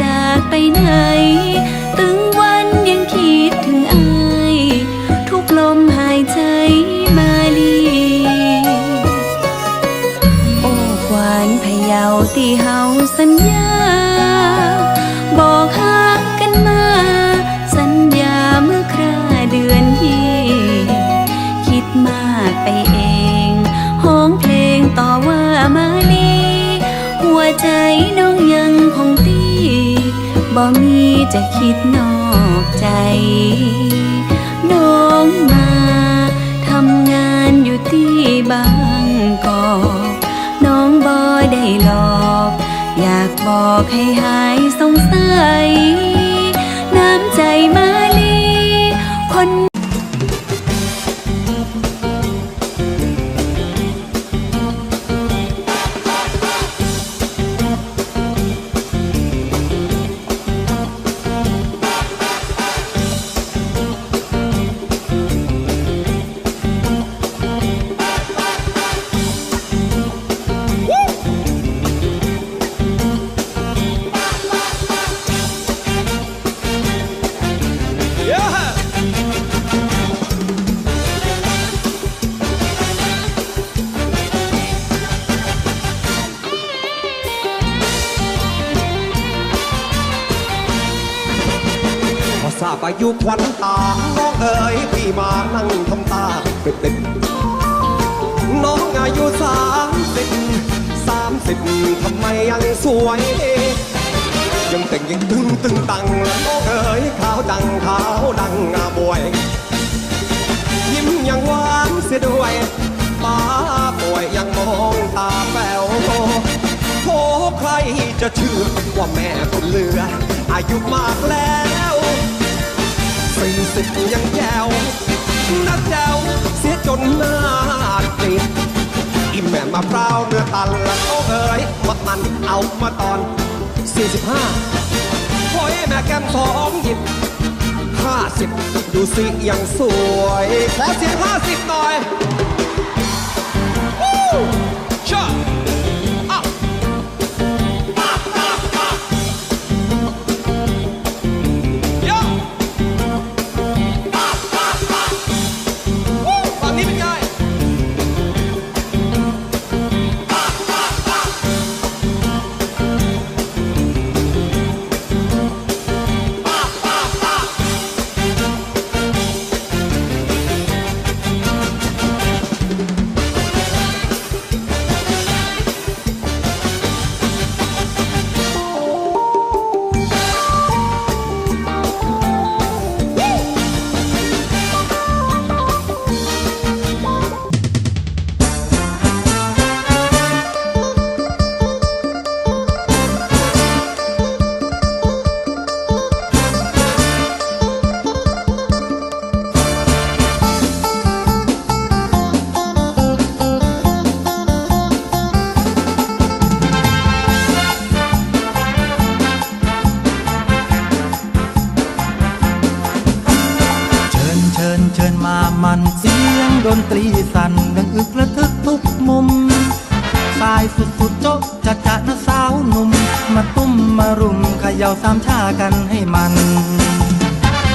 จากไปไหน จะคิดนอกใจ น้องมาทำงานอยู่ที่บางกอกน้องบอยได้หลอก อยากบอกให้หายสงสัย ทราบอายุควันตา น้องเอ๋ยพี่มานั่งทำตาเป็นติดน้องอายุสามสิบสามสิบทำไมยังสวย ยังแต่งยังตึงตึงตังน้องเอ๋ยขาวดังขาวดังงาบวย ยิ้มยังหวานเสียด้วยป้าป่วยยังมองตาแป๋วโอ้ใครจะเชื่อว่าแม่คนเลืออายุมากแล้ว สิบยังแจ๋วนัดแจ๋วเสียจนหน้าติดอิ่มแม่มะพร้าวเนื้อตันละโอ้เอ๋ยมัดมันเอามาตอนสี่สิบห้าโอ้ยแม่แก้มสองหยิบห้าสิบดูสิยังสวย ขอเสียงห้าสิบหน่อย ย่าสามชากันให้มัน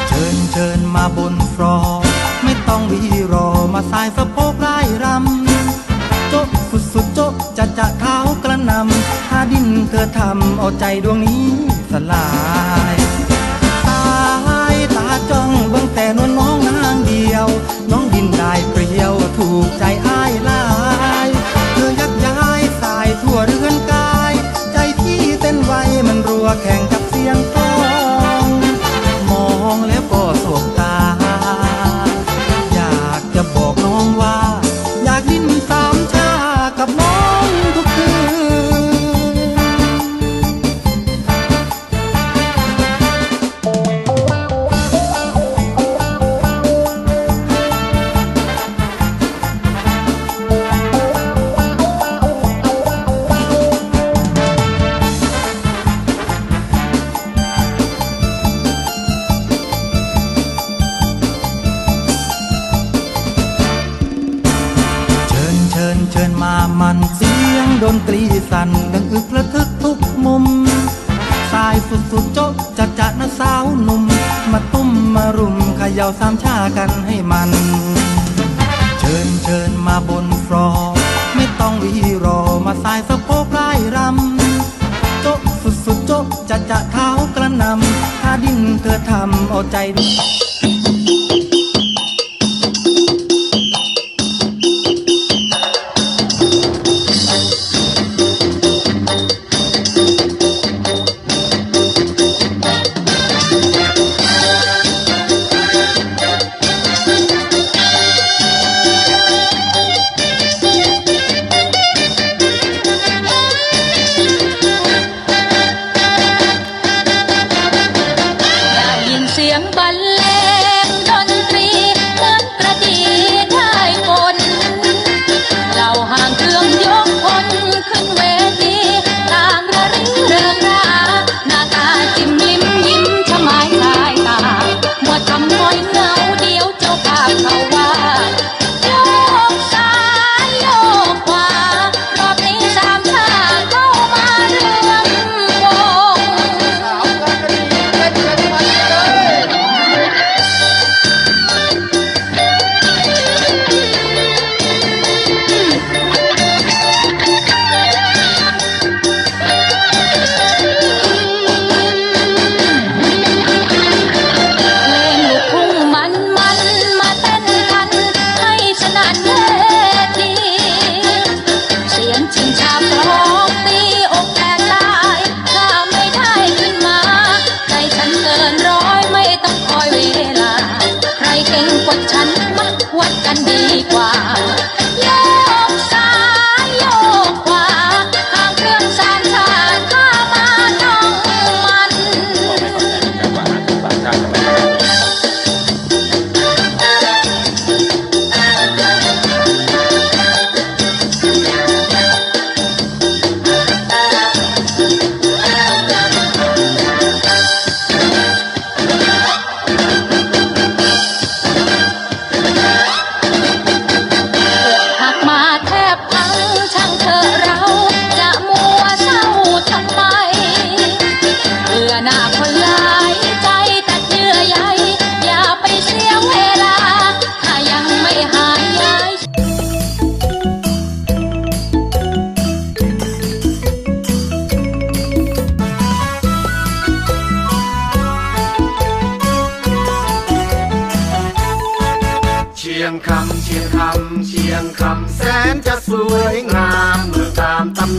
เชิญเชิญมาบนฟลอร์ไม่ต้องวีรอมาสายสะโพกไล่รำโจ๊ะสุดสุดโจ๊ะจะจะเท้ากระนำถ้าดินเธอทำเอาใจดวงนี้สลายตายตาจ้องเบิ่งแต่นวลน้องนางเดียว น้องดินได้เปรียวถูกใจอ้ายหลายเธอยักย้ายสายทั่วเรือนกาย ใจที่เต้นไวมันรัวแข่งกับ ดนตรีสั่นดังอึกระทึกทุกมุม สายสุดๆโจ๊ะจัดจัดนะสาวหนุ่ม มาตุ้มมารุมเขย่าสามชากันให้มัน เชิญเชิญมาบนฟรอร์ไม่ต้องวีรอมาสายสะโพกลายรำโจ๊ะสุดๆโจ๊ะจัดจัดเท้ากระนำถ้าดิ้นเธอทำเอาใจ ยินเสียงบรรเลงดนตรีเหมือนกระดีได้ฝนเราห่างเครื่องยกพลขึ้นเวทีต่างระริงเริงราหน้าตาจิ้มลิ้มยิ้มชะมายสายตามัวทำน้อยเงาเดียวเจ้าภาพเขา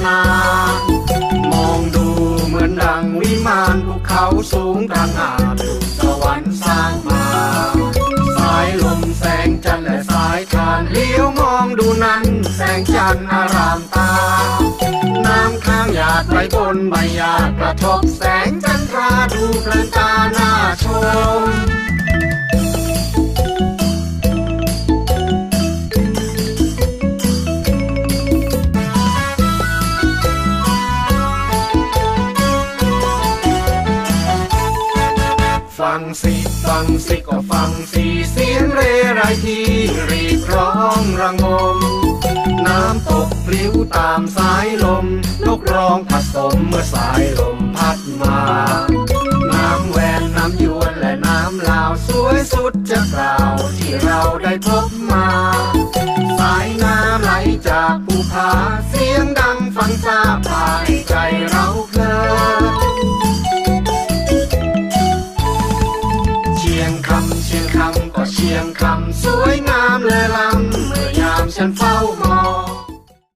นามองดูเหมือนดังวิมานภูเขาสูงกลางอาถูกสวรรค์สร้างมาสายลมแสงจันทร์และสายทานเลี้ยวมองดูนั้น แสงจันทร์อารามตา น้ำค้างหยาดไหลบนใบหญ้ากระทบแสงจันทราดูเพลินตาหน้าชม งสิก็ฟังสิเสียงเรไรที่รีบร้องระงม น้ำตกพลิ้วตามสายลมนกร้องผสมเมื่อสายลมพัดมา น้ำแวนน้ำยวนและน้ำลาวสวยสุดจะกล่าวที่เราได้พบมา สายน้ำไหลจากภูผาเสียงดังฟังซาไพ ยงคำ